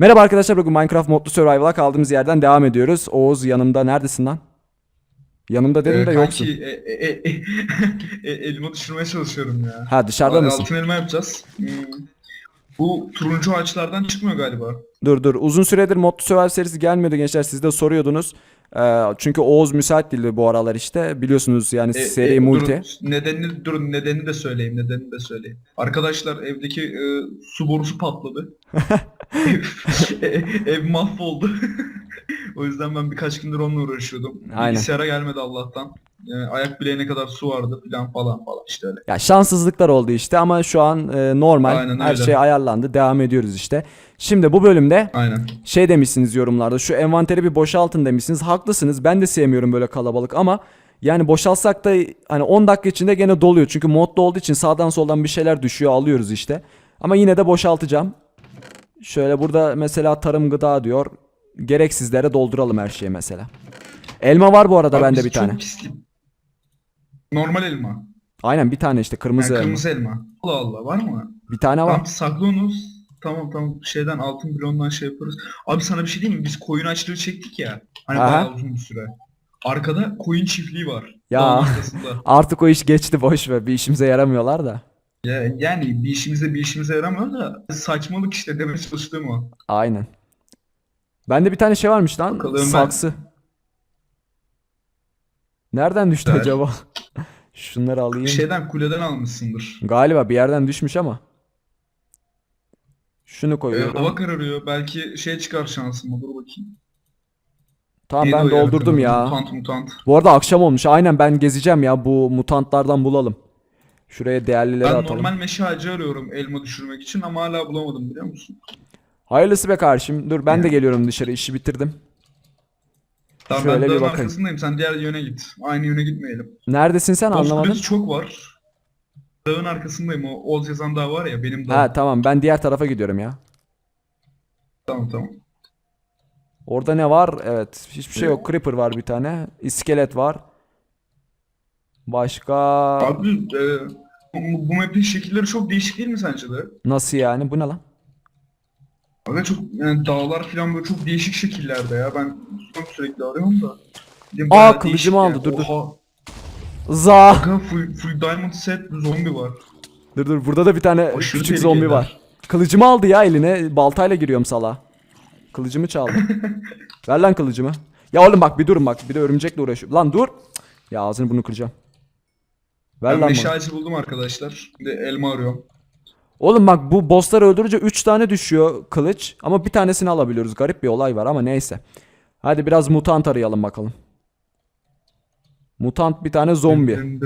Merhaba arkadaşlar bugün Minecraft modlu survival'a kaldığımız yerden devam ediyoruz. Oğuz yanımda neredesin lan? Yanımda dedim Ee, de yoksun. kanki, e, e, e, e, elma düşürmeye çalışıyorum ya. Ha dışarıda mısın? Altın elma yapacağız. Hmm. Bu turuncu ağaçlardan çıkmıyor galiba. Dur dur. Uzun süredir modlu survival serisi gelmiyordu gençler. Siz de soruyordunuz. Ee, çünkü Oğuz müsait değildi bu aralar işte. Biliyorsunuz yani E, seri e, multi. Durun, nedenini, durun nedenini de söyleyeyim, nedenini de söyleyeyim. Arkadaşlar evdeki e, su borusu patladı. ev, e- ev mahvoldu. o yüzden ben birkaç gündür onunla uğraşıyordum. Aynen. Bilgisayara gelmedi Allah'tan. Yani ayak bileğine kadar su vardı falan falan falan işte öyle. Ya şanssızlıklar oldu işte ama şu an e, normal. Aynen Her öyle. şey ayarlandı. Devam ediyoruz işte. Şimdi bu bölümde Aynen. şey demişsiniz yorumlarda. Şu envanteri bir boşaltın demişsiniz. Haklısınız. Ben de sevmiyorum böyle kalabalık ama yani boşaltsak da hani 10 dakika içinde gene doluyor. Çünkü modda olduğu için sağdan soldan bir şeyler düşüyor alıyoruz işte. Ama yine de boşaltacağım. Şöyle burada mesela tarım gıda diyor. Gereksizlere dolduralım her şeyi mesela. Elma var bu arada Abi bende biz bir çok tane. pislik- Normal elma. Aynen bir tane işte Yani kırmızı elma. kırmızı elma. Allah Allah var mı? Bir tane var. Tamam saklı onu. Tamam tamam şeyden altın bloğundan şey yaparız. Abi sana bir şey diyeyim mi? Biz koyun açlığı çektik ya. Hani Aha. bayağı uzun bir süre. Arkada koyun çiftliği var. Ya. Dağın arkasında. Artık o iş geçti boş ver. Bir işimize yaramıyorlar da. Ya, yani bir işimize bir işimize yaramıyor da saçmalık işte demeye çalıştığım o. Aynen. Bende bir tane şey varmış lan. Bakalım ben- saksı. Nereden düştü Ver. acaba? Şunları alayım. Şeyden kuleden almışsındır. Galiba bir yerden düşmüş ama. Şunu Ee, koyuyorum. hava kararıyor. Belki şey çıkar şansıma. Dur bakayım. tamam Neydi ben o doldurdum ya. Mutant mutant. Bu arada akşam olmuş. Aynen ben gezeceğim ya. Bu mutantlardan bulalım. Şuraya değerlileri Ben atalım. normal meşe ağacı arıyorum elma düşürmek için ama hala bulamadım biliyor musun? Hayırlısı be kardeşim. Dur ben de geliyorum dışarı. İşi bitirdim. Tamam Şöyle ben dağın arkasındayım. Sen diğer yöne git. Aynı yöne gitmeyelim. Neredesin sen Dost anlamadım. çok var. Dağın arkasındayım. O Oğuz yazan dağ var ya benim dağım. Ha tamam ben diğer tarafa gidiyorum ya. Tamam tamam. Orada ne var? Evet. Hiçbir şey yok. Creeper var bir tane. İskelet var. Başka Abi e, bu, bu map'in şekilleri çok değişik değil mi sence de? nasıl yani? Bu ne lan? Aga çok yani dağlar falan böyle çok değişik şekillerde ya. Ben sürekli arıyorum da. Bilmiyorum, Aa, kılıcımı aldı, dur, dur. Oha. Za. Aga full, full diamond set zombi var. Dur dur burada da bir tane Aşırı küçük zombi var. Kılıcımı aldı ya eline. Baltayla giriyorum sala. Kılıcımı çaldı. Ver lan kılıcımı. Ya oğlum bak bir durun bak. Bir de örümcekle uğraşıyorum. Lan dur. Ya ağzını bunu kıracağım. Ver Ben lan meşe ağacı buldum arkadaşlar. Şimdi elma arıyorum. Oğlum bak bu bossları öldürünce 3 tane düşüyor kılıç. Ama bir tanesini alabiliyoruz. Garip bir olay var ama neyse. Hadi biraz mutant arayalım bakalım. Mutant bir tane zombi.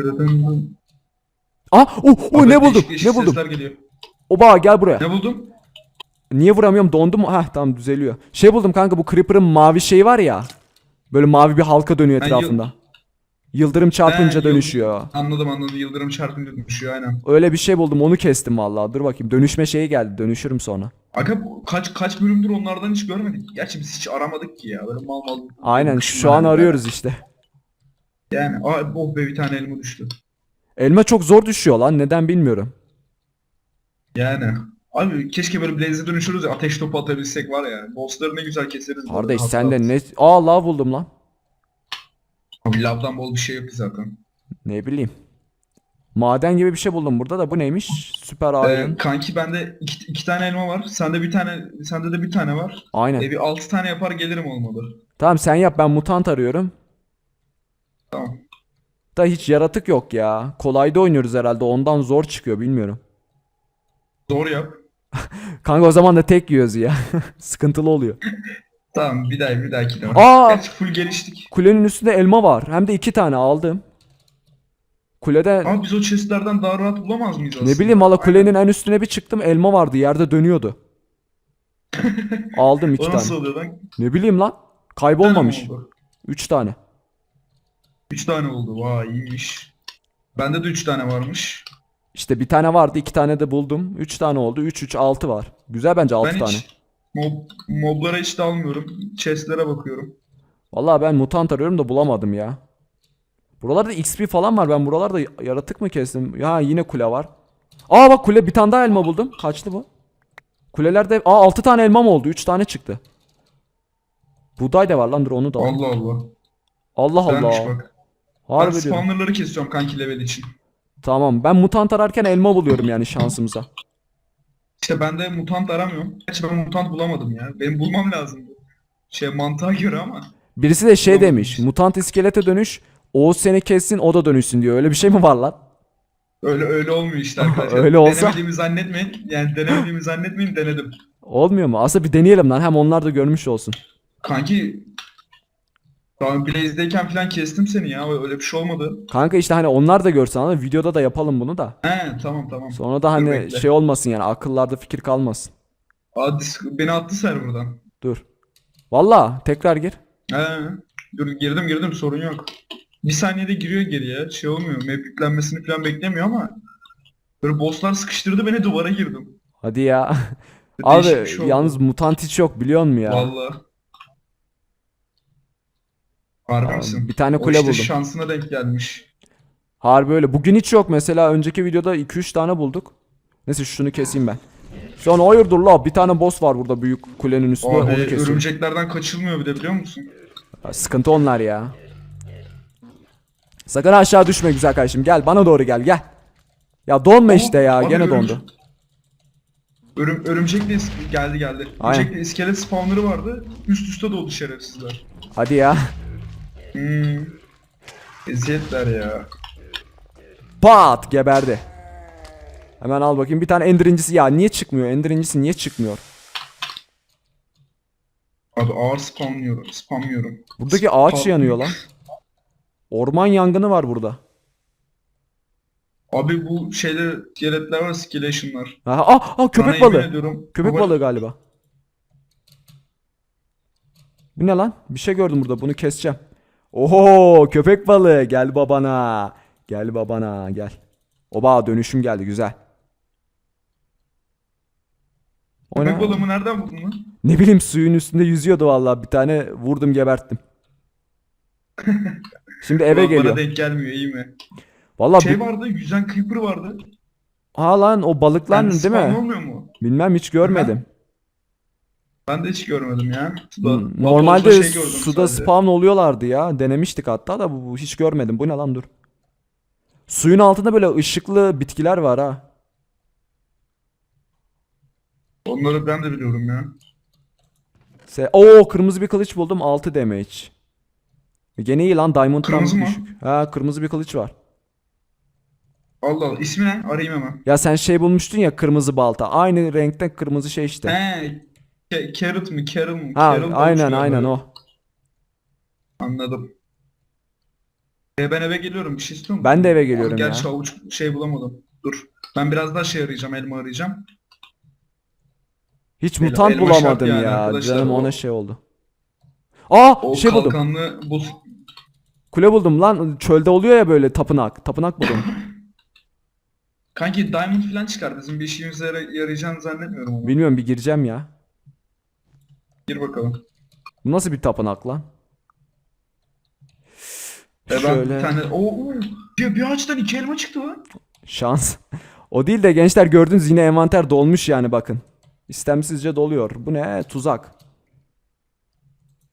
Ah! Oh, oh, ne buldum? değişik değişik Ne buldum? sesler geliyor. Oba gel buraya. Ne buldum? Niye vuramıyorum? Dondu mu? Heh tamam düzeliyor. Şey buldum kanka bu Creeper'ın mavi şeyi var ya. Böyle mavi bir halka dönüyor yıl- etrafında. Yıldırım çarpınca yıl- dönüşüyor. Anladım anladım. Yıldırım çarpınca düşüyor aynen. Öyle bir şey buldum onu kestim vallahi. Dur bakayım dönüşme şeyi geldi. Dönüşürüm sonra. Aga bu kaç kaç bölümdür onlardan hiç görmedik. Gerçi biz hiç aramadık ki ya. Böyle mal mal. Aynen şu an arıyoruz işte. Yani aa, oh be bir tane elma düştü. Elma çok zor düşüyor lan. Neden bilmiyorum. Yani. Abi keşke böyle Blaze'e dönüşürüz ya ateş topu atabilsek var ya. Bossları ne güzel keseriz. Kardeş sen de ne... Aa lav buldum lan. Abi lavdan bol bir şey yok ki zaten. Ne bileyim. Maden gibi bir şey buldum burada da bu neymiş? Süper Ee, iron. kanki bende iki, iki tane elma var. Sende bir tane, sende de bir tane var. Aynen. E bir altı tane yapar gelirim olmalı. Tamam sen yap ben mutant arıyorum. Tamam. Da hiç yaratık yok ya. Kolayda oynuyoruz herhalde ondan zor çıkıyor bilmiyorum. Zor yap. Kanka o zaman da tek yiyoruz ya. Sıkıntılı oluyor. Tamam bir daha bir dahaki de. Aa! Gerçi full geliştik. Kulenin üstünde elma var. Hem de iki tane aldım. Kulede Ama biz o chestlerden daha rahat bulamaz mıyız aslında? ne bileyim valla kulenin en üstüne bir çıktım elma vardı yerde dönüyordu. Aldım iki O nasıl tane. oluyor lan? Ne bileyim lan. Bir tane mi Kaybolmamış. oldu? Üç tane. Üç tane oldu. Vay iyiymiş. Bende de üç tane varmış. İşte bir tane vardı iki tane de buldum. Üç tane oldu. Üç üç altı var. Güzel bence altı ben tane. hiç mob, moblara hiç dalmıyorum. Chestlere bakıyorum. Vallahi ben mutant arıyorum da bulamadım ya. Buralarda XP falan var. Ben buralarda yaratık mı kestim? Ya yine kule var. Aa bak kule bir tane daha elma buldum. Kaçtı bu? Kulelerde aa 6 tane elmam oldu. 3 tane çıktı. Buğday da var lan dur onu da. al. Allah Allah. Allah Allah. bak. Ben Harbi diyorum. spawnerları kesiyorum kanki level için. Tamam ben mutant ararken elma buluyorum yani şansımıza. İşte ben de mutant aramıyorum. Gerçi ben mutant bulamadım ya. Benim bulmam lazımdı. Şey mantığa göre ama. Birisi de şey demiş. Mutant iskelete dönüş. Oğuz seni kessin o da dönüşsün diyor. Öyle bir şey mi var lan? Öyle öyle olmuyor işte arkadaşlar. Öyle olsa- Denemediğimi zannetmeyin. Yani denemediğimi zannetmeyin denedim. Olmuyor mu? Aslında bir deneyelim lan. Hem onlar da görmüş olsun. Kanki ben Blaze'deyken falan kestim seni ya. Öyle bir şey olmadı. Kanka işte hani onlar da görsen ama videoda da yapalım bunu da. He tamam tamam. Sonra da hani bekle. şey olmasın yani akıllarda fikir kalmasın. Aa, dis- beni attı serverdan. Dur. Valla tekrar gir. He. Dur girdim girdim sorun yok. Bir saniyede giriyor geriye. Şey olmuyor. Map yüklenmesini falan beklemiyor ama böyle bosslar sıkıştırdı beni duvara girdim. Hadi ya. Değişik Abi bir şey oldu. yalnız mutant hiç yok biliyor musun ya? Vallahi. Harbi Aa, misin? bir tane O kule işte buldum. şansına denk gelmiş. Harbi öyle. Bugün hiç yok mesela. Önceki videoda 2-3 tane bulduk. Neyse şunu keseyim ben. Sonra hayırdır la bir tane boss var burada büyük kulenin üstünde Abi onu kesiyorum. örümceklerden kaçılmıyor bir de biliyor musun? Ya, Sıkıntı onlar ya. Sakın aşağı düşme güzel kardeşim. Gel bana doğru gel gel. Ya donma Ama- işte ya abi gene örümce- dondu. Örüm, örümcek de is- geldi geldi. Aynen. Örümcek de iskelet spawnları vardı. Üst üste doldu şerefsizler. Hadi ya. Hmm. Eziyetler ya. Pat geberdi. Hemen al bakayım bir tane ender incisi. Ya niye çıkmıyor? Ender incisi niye çıkmıyor? Abi ağır spamlıyorum. Spamlıyorum. Buradaki ağaç Spam- yanıyor lan. Orman yangını var burada. Abi bu şeyler, iskeletler var, skeletonlar. Ha, ah, ah, köpek Sana balığı. ediyorum, Köpek baba- balığı galiba. Bu ne lan? Bir şey gördüm burada. Bunu keseceğim. Oho, köpek balığı. Gel babana. Gel babana, gel. Oba dönüşüm geldi güzel. O Köpek ne? balığımı nereden buldun lan? Ne bileyim suyun üstünde yüzüyordu vallahi. Bir tane vurdum geberttim. Şimdi eve Ulan Bana geliyor. denk gelmiyor iyi mi? Vallahi Şey bu... vardı, yüzen creeper vardı. Ha lan o balıklar Yani değil spawn mi? olmuyor mu? Bilmem hiç görmedim. Ben de hiç görmedim ya. Suda, Hmm, Normalde şey suda sadece. spawn oluyorlardı ya. Denemiştik hatta da bu, bu hiç görmedim. Bu ne lan dur. Suyun altında böyle ışıklı bitkiler var ha. Onları ben de biliyorum ya. Se Oo kırmızı bir kılıç buldum 6 damage. Gene iyi lan Diamond'dan Kırmızı mı? düşük. Ha kırmızı bir kılıç var. Allah Allah. İsmi ne? Arayayım hemen. Ya sen şey bulmuştun ya kırmızı balta. Aynı renkten kırmızı şey işte. He. Ke- Carrot mı? Carol mu? Ha Carol da aynen uçuyor aynen böyle. o. Anladım. E ben eve geliyorum. Bir şey istiyor musun? Ben de eve geliyorum ya. Gerçi avuç şey bulamadım. Dur. Ben biraz daha şey arayacağım. Elma arayacağım. Hiç mutant elma şart bulamadım yani ya. arkadaşlar, Canım o- ona şey oldu. Aa O şey buldum. kalkanlı bu Kule buldum lan. Çölde oluyor ya böyle tapınak. Tapınak buldum. Kanki diamond falan çıkar. Bizim bir işimize yara- yarayacağını zannetmiyorum ama. Bilmiyorum bir gireceğim ya. Gir bakalım. Bu nasıl bir tapınak lan? E ben Şöyle bir tane... Oo, oo. Bir, bir ağaçtan iki elma çıktı lan. şans. O değil de gençler gördünüz yine envanter dolmuş yani bakın. İstemsizce doluyor. Bu ne? Tuzak.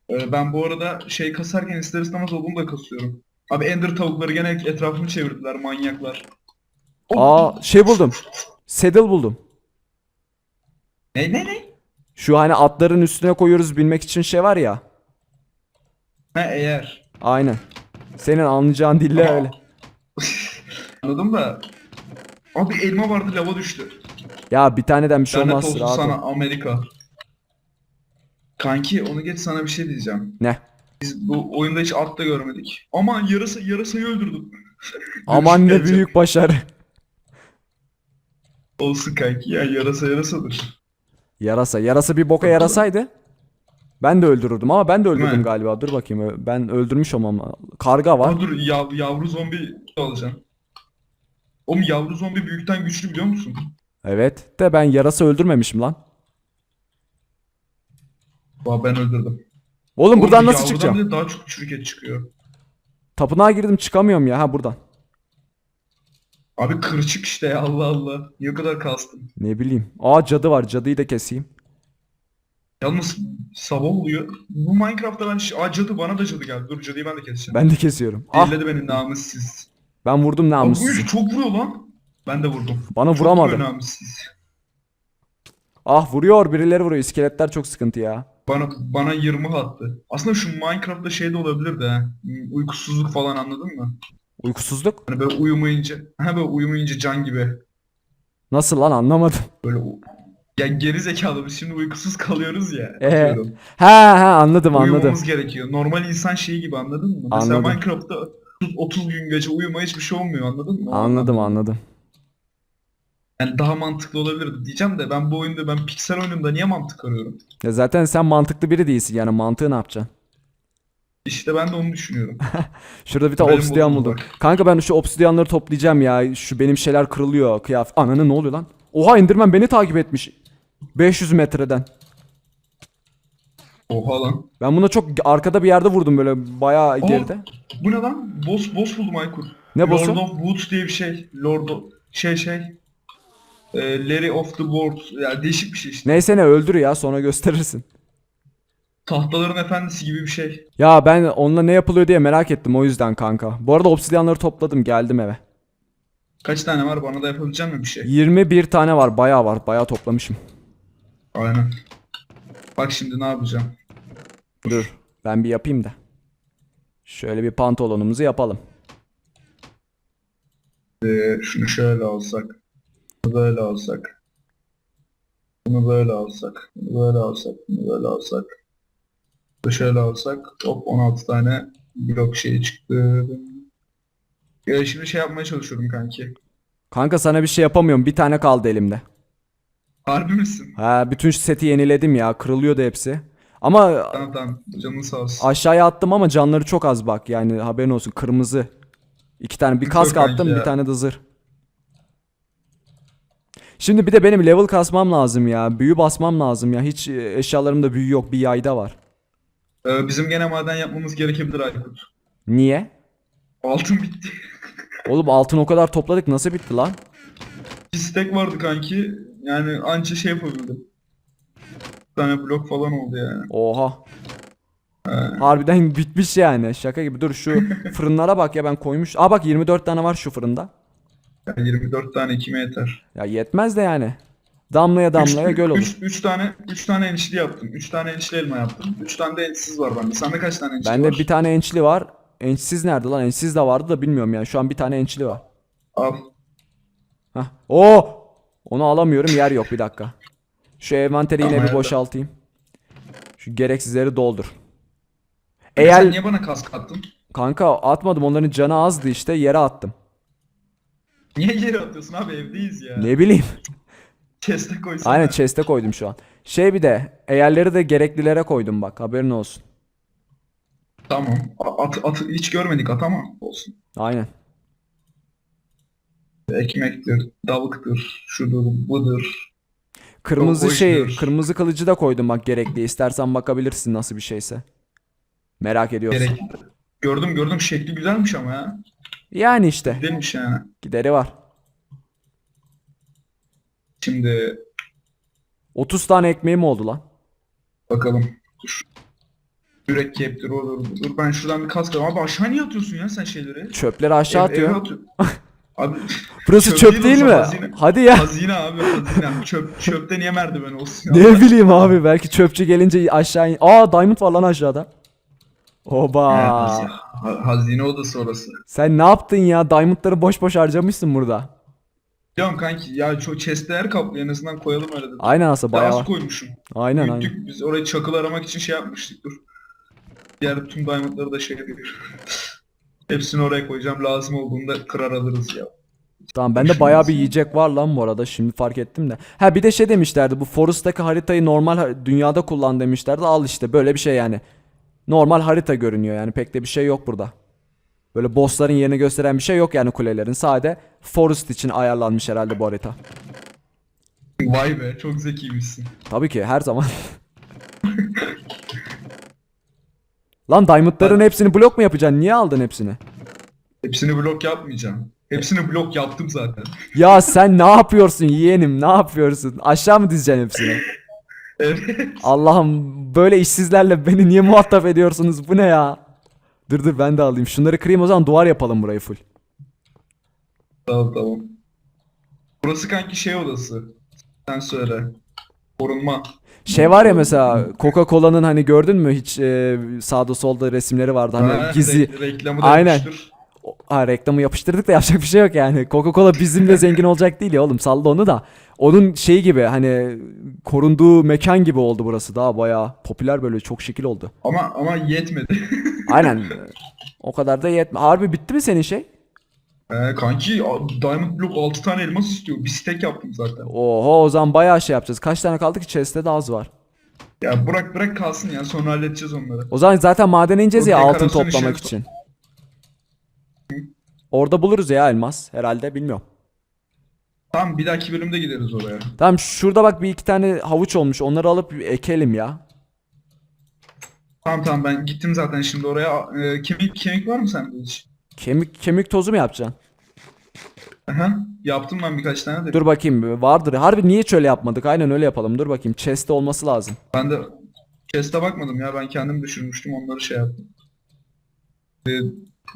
Ee, ben bu arada şey kasarken ister istemez odun da kasıyorum. Abi ender tavukları gene etrafımı çevirdiler manyaklar. Aa şey buldum. Saddle buldum. Ne ne ne? Şu hani atların üstüne koyuyoruz bilmek için şey var ya. Ha eğer. Aynen. Senin anlayacağın dille Aa. öyle. Anladım da. Abi elma vardı lava düştü. Ya bir taneden bir şey Lanet olmaz. olsun Rahat sana. Amerika. Kanki onu geç sana bir şey diyeceğim. Ne? Biz bu oyunda hiç at da görmedik. Aman yarasa yarasayı öldürdüm. Aman ne büyük başarı. Olsun kanki ya yarasa yarasadır. Yarasa. Yarasa bir boka yarasaydı. Ben de öldürürdüm ama ben de öldürdüm mi? galiba. Dur bakayım. Ben öldürmüş olmam. Karga var. Aa, dur yav- yavru zombi alacaksın. Oğlum yavru zombi büyükten güçlü biliyor musun? Evet. De ben yarasa öldürmemişim lan. Aa, ben öldürdüm. Oğlum buradan Oğlum, nasıl yavrudan çıkacağım? bile daha çok çürük et çıkıyor. Tapınağa girdim çıkamıyorum ya. Ha buradan. Abi kırçık işte ya Allah Allah. Niye o kadar kastın? Ne bileyim. Aa cadı var. Cadıyı da keseyim. Yalnız sabah oluyor. Bu Minecraft'ta ben... ş- Aa cadı bana da cadı geldi. Dur cadıyı ben de keseceğim. Ben de kesiyorum. Ah Elledi beni namussuz. ben vurdum Abi bu namussuz. iş çok vuruyor lan. Ben de vurdum. Bana Çok vuramadı. namussuz. Ah vuruyor. Birileri vuruyor. İskeletler çok sıkıntı ya. Bana bana 20 attı. Aslında şu Minecraft'ta şey de olabilir de ha. Uykusuzluk falan anladın mı? Uykusuzluk? Hani böyle uyumayınca, ha böyle uyumayınca can gibi. Nasıl lan anlamadım. Böyle u- ya geri zekalı biz şimdi uykusuz kalıyoruz ya. Ee, atıyorum. Ha ha anladım anladım. Uyumamız gerekiyor. Normal insan şeyi gibi anladın mı? Mesela Anladım. Minecraft'ta 30 gün gece uyuma hiçbir şey olmuyor anladın mı? Anladım anladım. Yani daha mantıklı olabilirdi diyeceğim de ben bu oyunda ben piksel oyununda niye mantık arıyorum? Ya zaten sen mantıklı biri değilsin yani mantığı ne yapacaksın? İşte ben de onu düşünüyorum. Şurada bir tane Moralim obsidiyan buldum. bak. Kanka ben şu obsidiyanları toplayacağım ya. Şu benim şeyler kırılıyor. Kıyaf. Ananı ne oluyor lan? Oha Enderman beni takip etmiş. 500 metreden. Oha lan. Ben buna çok arkada bir yerde vurdum böyle bayağı geride. Bu ne lan? Boss boss buldum Aykut. Ne boss'u? Lord of Woods diye bir şey. Lord of... Şey şey. E, Larry of the Board. Yani değişik bir şey işte. Neyse ne öldür ya sonra gösterirsin. Tahtaların efendisi gibi bir şey. Ya ben onunla ne yapılıyor diye merak ettim o yüzden kanka. Bu arada obsidiyanları topladım geldim eve. Kaç tane var bana da yapabilecek mi bir şey? 21 tane var bayağı var bayağı toplamışım. Aynen. Bak şimdi ne yapacağım. Dur ben bir yapayım da. Şöyle bir pantolonumuzu yapalım. Ee, şunu şöyle alsak. Bunu böyle alsak. Bunu böyle alsak. Bunu böyle alsak. Bunu böyle alsak. Şöyle alsak. Hop 16 tane blok şey çıktı. Ya şimdi şey yapmaya çalışıyorum kanki. Kanka sana bir şey yapamıyorum bir tane kaldı elimde. Harbi misin? Ha bütün seti yeniledim ya kırılıyordu hepsi. Ama Tamam tamam. Canın sağ olsun. aşağıya attım ama canları çok az bak yani haberin olsun kırmızı. İki tane bir kask Yok kanki attım ya. bir tane de zırh. Şimdi bir de benim level kasmam lazım ya. Büyü basmam lazım ya. Hiç e, eşyalarımda büyü yok. Bir yayda var. Ee, bizim gene maden yapmamız gerekebilir Aykut. Niye? Altın bitti. Oğlum altın o kadar topladık nasıl bitti lan? Bir stack vardı kanki. Yani anca şey yapabildim. Bir tane blok falan oldu yani. Oha. Harbiden bitmiş yani. Şaka gibi. Dur şu fırınlara bak ya ben koymuş. Aa bak 24 tane var şu fırında. Yani 24 tane kime yeter? Ya yetmez de yani. Damlaya damlaya Üç- göl olur. üç- üç tane 3 tane enişli yaptım. 3 tane enişli elma yaptım. 3 tane de ensiz var bende. Sende kaç tane enişli Bende var? bir tane ençli var. Ençsiz nerede lan? Ençsiz de vardı da bilmiyorum yani. Şu an bir tane ençli var. Al. Hah. Oo! Onu alamıyorum. Yer yok bir dakika. Şu envanteri yine bir evet. boşaltayım. Şu gereksizleri doldur. Sen Eğer niye bana kask attın? kanka atmadım onların canı azdı işte yere attım. Niye geri atıyorsun abi evdeyiz ya. Ne bileyim. Chest'e koysana. Aynen chest'e koydum şu an. Şey bir de eğerleri de gereklilere koydum bak haberin olsun. Tamam. A- At, at, hiç görmedik at ama olsun. Aynen. Ekmektir, tavuktur, şudur, budur. Kırmızı o şey, işliyoruz. kırmızı kılıcı da koydum bak gerekli. İstersen bakabilirsin nasıl bir şeyse. Merak ediyorsun. Gerek. Gördüm gördüm şekli güzelmiş ama ya. Yani işte Güzelmiş yani. gideri var. Şimdi 30 tane ekmeğim oldu lan. bakalım. Dur. Mürekkeptir, olur, budur. Ben şuradan bir kask alayım. Abi aşağı niye atıyorsun ya sen şeyleri? Çöpleri aşağı Ev- eve atıyor. atıyor. Abi Burası Çöp çöp değil o mi? zaman, hazine. Hadi ya. hazine abi hazine. Çöp, çöpte niye merdiven olsun? Ne bileyim abi belki çöpçü gelince aşağı in. Aa diamond var lan aşağıda. Oba. Ha, hazine odası orası. Sen ne yaptın ya? Diamondları boş boş harcamışsın burada. Diyorum kanki ya çok chest'e yer kaplıyor en azından koyalım öyle de. Aynen aslında bayağı. az var. koymuşum. Aynen aynen. Büyüttük. Biz orayı çakıl aramak için şey yapmıştık dur. Diğer tüm diamondları da şey yapıyor. Hepsini oraya koyacağım. Lazım olduğunda kırar alırız ya. Tamam bende bayağı bir yiyecek var lan bu arada. Şimdi fark ettim de. Ha bir de şey demişlerdi. Bu Forest'taki haritayı normal dünyada kullan demişlerdi. Al işte böyle bir şey yani. Normal harita görünüyor yani. Pek de bir şey yok burada. Böyle bossların yerini gösteren bir şey yok yani kulelerin. Sade Forest için ayarlanmış herhalde bu harita. Vay be çok zekiymişsin. Tabii ki her zaman. Lan diamondların hepsini blok mu yapacaksın? Niye aldın hepsini? Hepsini blok yapmayacağım. Hepsini blok yaptım zaten. Ya sen ne yapıyorsun yeğenim ne yapıyorsun? Aşağı mı dizeceksin hepsini? Evet. Allah'ım böyle işsizlerle beni niye muhatap ediyorsunuz? Bu ne ya? Dur dur ben de alayım. Şunları kırayım o zaman duvar yapalım burayı full. tamam tamam. Burası kanki şey odası. Sen söyle. Korunma. Şey var ya mesela Coca-Cola'nın hani gördün mü hiç e, sağda solda resimleri vardı hani Ha, gizli. re- reklamı da Aynen. yapıştır. Ha reklamı yapıştırdık da yapacak bir şey yok yani. Coca-Cola bizimle zengin olacak değil ya oğlum salla onu da. Onun şeyi gibi hani korunduğu mekan gibi oldu burası daha bayağı popüler böyle çok şekil oldu. Ama ama yetmedi. Aynen. o kadar da yetme. Harbi bitti mi senin şey? Ee, kanki Diamond Block 6 tane elmas istiyor. Bir stack yaptım zaten. Oho o zaman bayağı şey yapacağız. Kaç tane kaldı ki chest'te de az var. Ya bırak bırak kalsın ya sonra halledeceğiz onları. O zaman zaten madene ineceğiz O ya altın dekorasyon toplamak işi- için. Orada buluruz ya elmas herhalde bilmiyorum. Tamam bir dahaki bölümde gideriz oraya. Tamam şurada bak bir iki tane havuç olmuş. Onları alıp ekelim ya. Tamam tamam ben gittim zaten şimdi oraya. Ee, kemik kemik var mı sende hiç? Kemik kemik tozu mu yapacaksın? Aha, yaptım ben birkaç tane de. Dur bakayım vardır. Harbi niye hiç öyle yapmadık? Aynen öyle yapalım. Dur bakayım. Chest'te olması lazım. Ben de chest'e bakmadım ya ben kendim düşürmüştüm onları şey yaptım. Ee,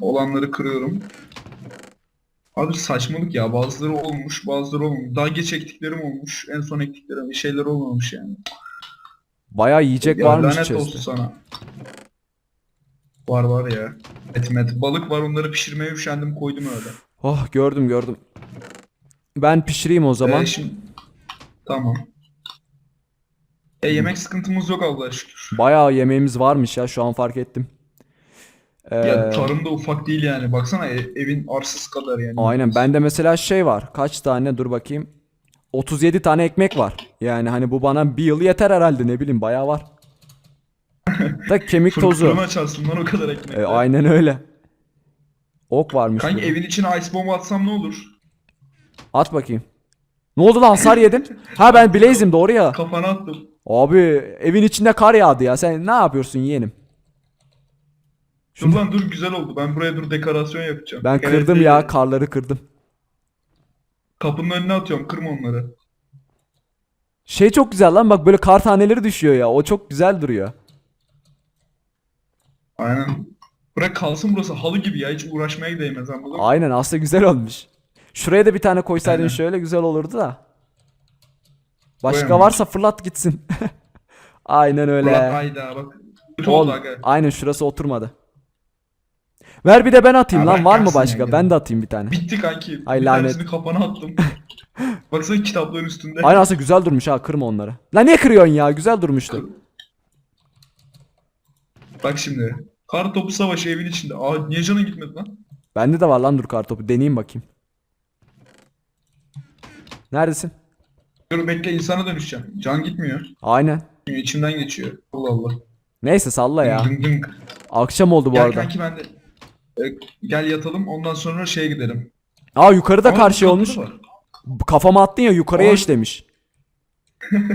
olanları kırıyorum. Abi saçmalık ya bazıları olmuş bazıları olmamış. Daha geç ektiklerim olmuş en son ektiklerim bir şeyler olmamış yani. Bayağı yiyecek Ya varmış lanet olsun sana. Var var ya. Et met. Balık var onları pişirmeye üşendim koydum öyle. Oh gördüm gördüm. Ben pişireyim o zaman. Ee, şimdi... Tamam. E yemek sıkıntımız yok Allah'a şükür. Bayağı yemeğimiz varmış ya şu an fark ettim. Ya tarım da ufak değil yani. Baksana e- evin arsası kadar yani. aynen bende mesela şey var. Kaç tane dur bakayım. 37 tane ekmek var. Yani hani bu bana bir yıl yeter herhalde ne bileyim bayağı var. Da kemik tozu. Fırın açarsın lan o kadar ekmek. E, aynen öyle. Ok varmış. Burada. evin içine ice bomba atsam ne olur? At bakayım. Ne oldu lan hasar yedin? Ha ben Blaze'im doğru ya. Kafana attım. Abi evin içinde kar yağdı ya. Sen ne yapıyorsun yeğenim? Dur lan dur güzel oldu. Ben buraya dur dekorasyon yapacağım. Ben kırdım değil ya karları kırdım. Kapının önüne atıyorum. Kırma onları. Şey çok güzel lan bak böyle kar taneleri düşüyor ya. O çok güzel duruyor. Aynen. Bırak kalsın burası halı gibi ya. Hiç uğraşmaya değmez anladın mı? Aynen aslında güzel olmuş. Şuraya da bir tane koysaydın Aynen. şöyle güzel olurdu da. Başka Koyamam. varsa fırlat gitsin. Aynen öyle. Ulan hayda bak. Kötü Ol- oldu aga. Aynen şurası oturmadı. Ver bir de ben atayım Ya lan bırak var mı başka? ya, Ben de atayım bir tane. Bitti kanki. Ay, bir lanet. tanesini kafana attım. Baksana kitapların üstünde. Aynen aslında güzel durmuş ha kırma onları. Lan niye kırıyorsun ya? Güzel durmuştu. Bak şimdi. Kar topu savaşı evin içinde. Aa niye canın gitmedi lan? Bende de var lan dur kartopu. Deneyeyim bakayım. Neredesin? Dur bekle insana dönüşeceğim. Can gitmiyor. Aynen. İçimden geçiyor. Allah Allah. Neyse salla ya. Dınk dınk. Akşam oldu bu Gel arada. kanki ben de. E, gel yatalım ondan sonra şeye gidelim. Aa yukarıda Ama karşı olmuş. Kafama attın ya yukarıya Aa. işlemiş.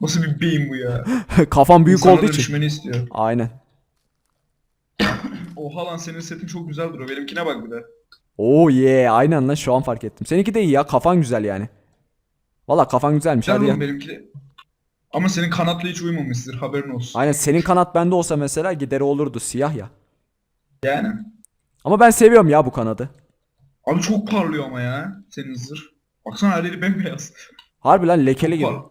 Nasıl bir beyin bu ya? Kafam büyük İnsana olduğu için. dönüşmeni istiyor. Aynen. Oha lan senin setin çok güzel duruyor. Benimkine bak bir de. Oo yeah aynen lan şu an fark ettim. Seninki de iyi ya kafan güzel yani. Valla kafan güzelmiş Güzel hadi ya. oğlum benimki de. Ama senin kanatla hiç uyumamıştır haberin olsun. Aynen senin kanat bende olsa mesela gideri olurdu siyah ya. Yani. Ama ben seviyorum ya bu kanadı. Abi çok parlıyor ama ya senin zırh. Baksana her yeri bembeyaz. Harbi lan lekeli gibi. par-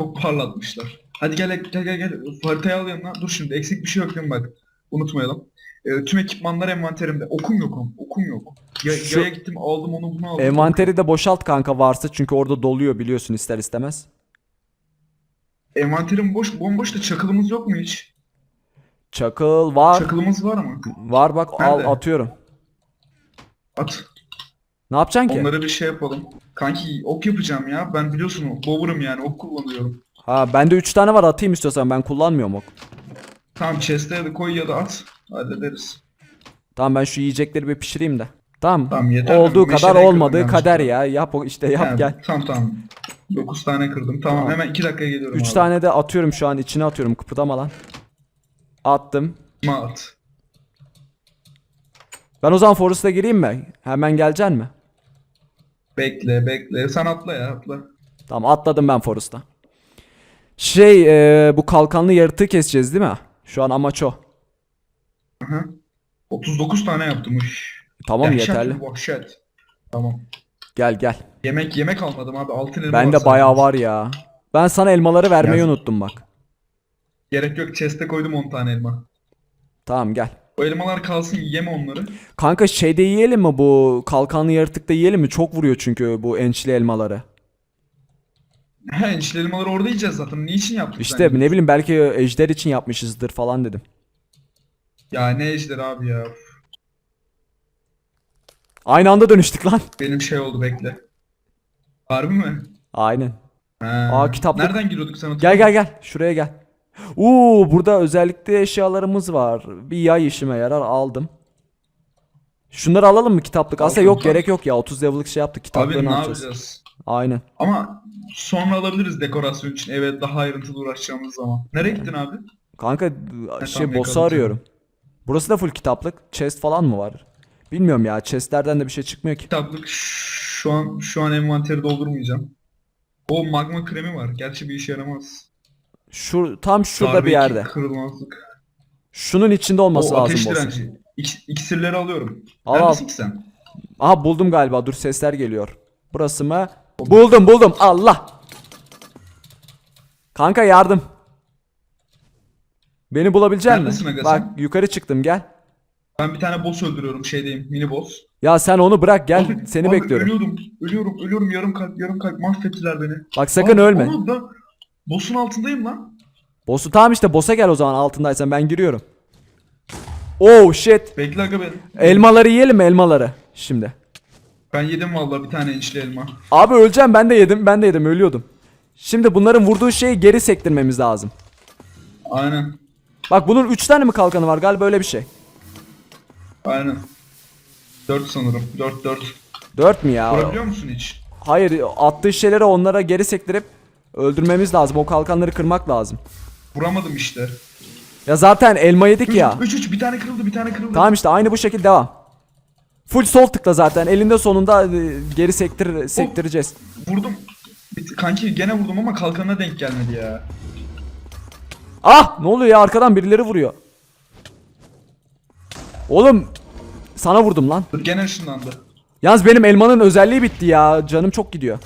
çok parlatmışlar. Hadi gel gel gel gel. Haritayı al yanına. Dur şimdi eksik bir şey yok değil mi bak. Unutmayalım. Ee, tüm ekipmanlar envanterimde. Okum yok ama. Okum yok. Ya, Şu- Yaya gittim aldım onu bunu aldım. Envanteri de boşalt kanka varsa çünkü orada doluyor biliyorsun ister istemez. Envanterim boş. Bomboş da çakılımız yok mu hiç? Çakıl var. Çakılımız var mı? Var bak al Nerede? atıyorum. At. Ne yapacaksın ki? Onları bir şey yapalım. Kanki ok yapacağım ya. Ben biliyorsun o. Bower'ım yani. Ok kullanıyorum. Ha bende 3 tane var atayım istiyorsan ben kullanmıyorum ok. Tamam chest'e ya da koy ya da at. Hallederiz. Tamam ben şu yiyecekleri bir pişireyim de. Tamam. Tamam, yeter. Olduğu Ben kadar olmadığı kader ya. Yap o işte yap He, gel. Tamam tamam. 9 tane kırdım. Tamam, Tamam. hemen 2 dakikaya geliyorum 3 abi. tane de atıyorum şu an içine atıyorum kıpırdama lan. Attım. Ma at. Ben o zaman Forest'a gireyim mi? Hemen geleceksin mi? Bekle bekle. Sen atla ya atla. Tamam atladım ben Forest'a. Şey e, bu kalkanlı yaratığı keseceğiz değil mi? Şu an amaç o. Aha. 39 tane yaptım. Uş. Tamam Dehşet yeterli. Vahşet. Tamam. Gel gel. Yemek yemek almadım abi. Altın elma Bende var bayağı var ya. Ben sana elmaları vermeyi Yaz. unuttum bak. Gerek yok. Chest'e koydum 10 tane elma. Tamam gel. O elmalar kalsın yeme onları. Kanka şeyde yiyelim mi bu kalkanlı yaratıkta yiyelim mi? Çok vuruyor çünkü bu ençli elmaları. He enişte elmaları orada yiyeceğiz zaten. Niçin yaptık İşte ne bileyim belki ejder için yapmışızdır falan dedim. Ya ne ejder abi ya. Aynı anda dönüştük lan. Benim şey oldu bekle. Harbi mi? Aynen. He. Aa, kitaplık. Nereden giriyorduk sen Gel gel gel. Şuraya gel. Uuu burada özellikle eşyalarımız var. Bir yay işime yarar aldım. Şunları alalım mı kitaplık? Aslında Al, yok al. gerek yok ya. 30 level'lık şey yaptık. Abi Kitaplığı ne ne yapacağız? Aynen. Ama sonra alabiliriz dekorasyon için. Evet daha ayrıntılı uğraşacağımız zaman. Nereye gittin abi? Kanka şey tamam, boss'u arıyorum. Burası da full kitaplık. Chest falan mı var? Bilmiyorum ya. Chestlerden de bir şey çıkmıyor ki. Kitaplık şu an şu an envanteri doldurmayacağım. O magma kremi var. Gerçi bir işe yaramaz. Şu tam şurada Darbe bir yerde. Kırılmazlık. Şunun içinde olması o lazım ateş direnci. İks- İksirleri alıyorum. Al. Neredesin ki sen? Aha buldum galiba. Dur sesler geliyor. Burası mı? Buldum buldum. Allah. Kanka yardım. Beni bulabilecek misin? Bak sen? yukarı çıktım gel. Ben bir tane boss öldürüyorum şeydeyim mini boss. Ya sen onu bırak gel. Abi- Seni abi bekliyorum. Ölüyorum, ölüyorum, ölüyorum yarım kalp, yarım kalp mahvettiler beni. Bak sakın Abi, ölme. ben boss'un altındayım lan. Boss'u tamam işte boss'a gel o zaman altındaysan ben giriyorum. Oh shit. Bekle aga ben. Elmaları yiyelim mi elmaları? Şimdi. Ben yedim vallahi bir tane içli elma. Abi öleceğim ben de yedim ben de yedim ölüyordum. Şimdi bunların vurduğu şeyi geri sektirmemiz lazım. Aynen. Bak bunun 3 tane mi kalkanı var galiba öyle bir şey. Aynen. 4 sanırım. 4 4. 4 mü ya? Vurabiliyor musun hiç? Hayır attığı şeyleri onlara geri sektirip öldürmemiz lazım. O kalkanları kırmak lazım. Vuramadım işte. Ya zaten elma yedik ya. 3 3 bir tane kırıldı, bir tane kırıldı. Tamam işte aynı bu şekilde devam. Full sol tıkla zaten. Elinde sonunda e, geri sektir sektireceğiz. Vurdum. Bir- Kanki gene vurdum ama kalkanına denk gelmedi ya. Ah ne oluyor ya arkadan birileri vuruyor. Oğlum sana vurdum lan. Dur gene ışınlandı. Yalnız benim elmanın özelliği bitti ya. Canım çok gidiyor.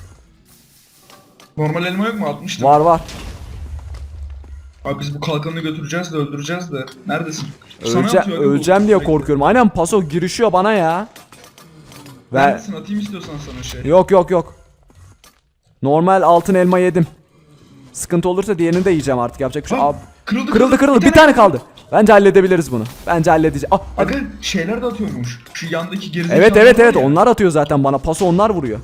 Normal elma yok mu? 60 Var var. Abi biz bu kalkanını götüreceğiz de öldüreceğiz de. Neredesin? Sana Ölece atıyor aga bu. öleceğim diye korkuyorum. Aynen paso girişiyor bana ya. Ve Neredesin? Atayım istiyorsan sana şey. yok yok yok. Normal altın elma yedim. Sıkıntı olursa diğerini de yiyeceğim artık yapacak bir şey. Abi, kırıldı, kırıldı kırıldı. Bir tane kaldı. Bence halledebiliriz bunu. Bence halledeceğiz. Ah, hadi. Aga şeyler de atıyormuş. Şu yandaki gerizekalı Evet evet var evet ya. onlar atıyor zaten bana. Paso onlar vuruyor.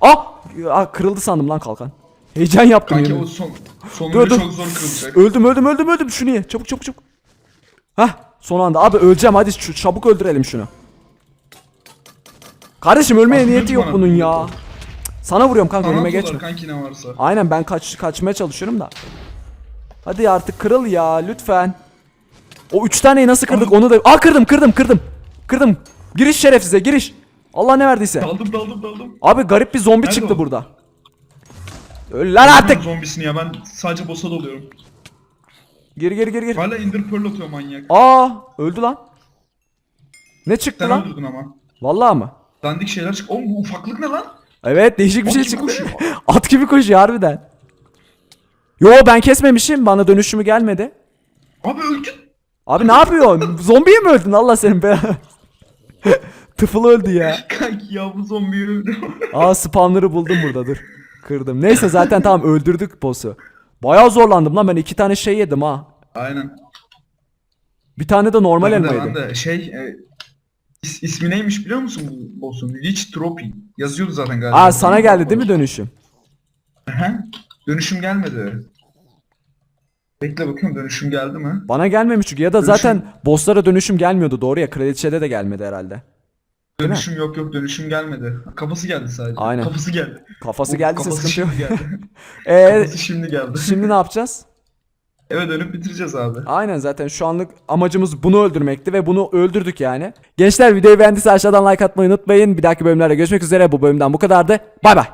Ah! ah kırıldı sandım lan kalkan. Heyecan yaptım Kanki yemin. o son, sonunda Dur, dur. çok zor kırılacak. Öldüm öldüm öldüm öldüm şunu ye. Çabuk çabuk çabuk. Hah son anda. Abi öleceğim hadi şu, çabuk öldürelim şunu. Kardeşim ölmeye Ah, niyeti yok bana. bunun ya. Sana vuruyorum kanka Sana önüme geçme. kanki ne varsa. Aynen ben kaç kaçmaya çalışıyorum da. Hadi artık kırıl ya lütfen. O üç taneyi nasıl kırdık onu da... Aa kırdım kırdım kırdım. Kırdım. Giriş şerefsize giriş. Allah ne verdiyse. Daldım daldım daldım. Abi garip bir zombi Nerede çıktı o? burada. Öl lan artık. Zombisini ya ben sadece boss'a doluyorum. Gir gir gir gir. Hala Ender Pearl atıyor manyak. Aa öldü lan. Ne çıktı Sen lan? öldürdün ama. Vallahi mı? Dandik şeyler çık. Oğlum bu ufaklık ne lan? Evet değişik bir At şey gibi çıktı. koşuyor. At gibi koşuyor harbiden. Yo ben kesmemişim. Bana dönüşümü gelmedi. Abi öldün. Abi ne yapıyorsun? Zombiye mi öldün? Allah senin belanı. Tıfıl öldü ya. Kanki yavru zombi öldü. Aa spawnları buldum burada dur. Kırdım. Neyse zaten tamam öldürdük boss'u. Bayağı zorlandım lan ben iki tane şey yedim ha. Aynen. Bir tane de normal Ben elma yedim. de şey e, is, ismi neymiş biliyor musun bu boss'un? Lich Trophy. Yazıyordu zaten galiba. Aa sana geldi değil mi dönüşüm? Dönüşüm gelmedi. Bekle bakıyorum dönüşüm geldi mi? Bana gelmemiş çünkü ya da Dönüşüm- zaten bosslara dönüşüm gelmiyordu doğru ya. Kraliçede de gelmedi herhalde. Dönüşüm yok yok dönüşüm gelmedi. Kafası geldi sadece. Aynen. Kafası geldi. Kafası geldiyse kafası sıkıntı yok. geldi. Eee Kafası şimdi geldi. şimdi ne yapacağız? eve dönüp bitireceğiz abi. Aynen zaten şu anlık amacımız bunu öldürmekti ve bunu öldürdük yani. Gençler videoyu beğendiyse aşağıdan like atmayı unutmayın. Bir dahaki bölümlerde görüşmek üzere. Bu bölümden bu kadardı. Bay bay.